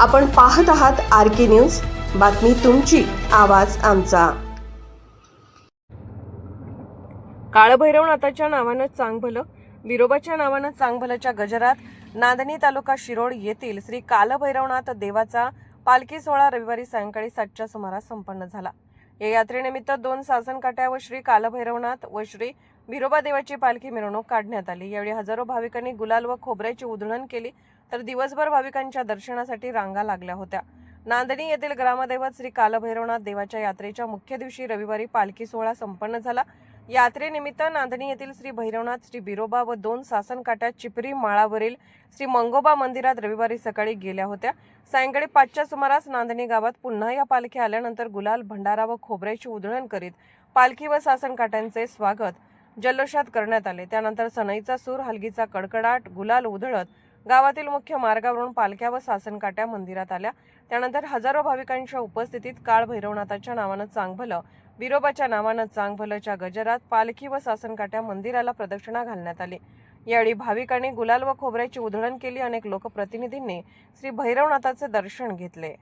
आपण पाहत आहात आर के न्यूज. बातमी तुमची आवाज आमचा. काळभैरवनाथाच्या नावानं चांगभलं विरोबाच्या नावानं चांगभलच्या गजरात नांदणी तालुका शिरोड येथील श्री कालभैरवनाथ देवाचा पालखी सोहळा रविवारी सायंकाळी सातच्या सुमारास संपन्न झाला. या यात्रेनिमित्त दोन सासनकाट्या व श्री कालभैरवनाथ व श्री विरोबा देवाची पालखी मिरवणूक काढण्यात आली. यावेळी हजारो भाविकांनी गुलाल व खोबऱ्याची उधळण केली तर दिवसभर भाविकांच्या दर्शनासाठी रांगा लागल्या होत्या. नांदणी येथील ग्रामदैवत श्री कालभैरवनाथ देवाच्या यात्रेच्या मुख्य दिवशी रविवारी पालखी सोहळा संपन्न झाला. यात्रेनिमित्त नांदणी येथील श्री भैरवनाथ श्री बिरोबा व दोन सासनकाठ्या चिपरी माळावरील श्री मंगोबा मंदिरात रविवारी सकाळी गेल्या होत्या. सायंकाळी पाचच्या सुमारास नांदणी गावात पुन्हा या पालखी आल्यानंतर गुलाल भंडारा व खोबऱ्याची उधळण करीत पालखी व सासनकाठ्यांचे स्वागत जल्लोषात करण्यात आले. त्यानंतर सनईचा सूर हलगीचा कडकडाट गुलाल उधळत गावातील मुख्य मार्गावरून पालख्या व सासनकाट्या मंदिरात आल्या. त्यानंतर हजारो भाविकांच्या उपस्थितीत काळ भैरवनाथाच्या नावानं चांगभलं विरोबाच्या नावानं चांगभलच्या गजरात पालखी व सासनकाट्या मंदिराला प्रदक्षिणा घालण्यात आली. यावेळी भाविकांनी गुलाल व खोबऱ्याची उधळण केली. अनेक लोकप्रतिनिधींनी श्री भैरवनाथाचे दर्शन घेतले.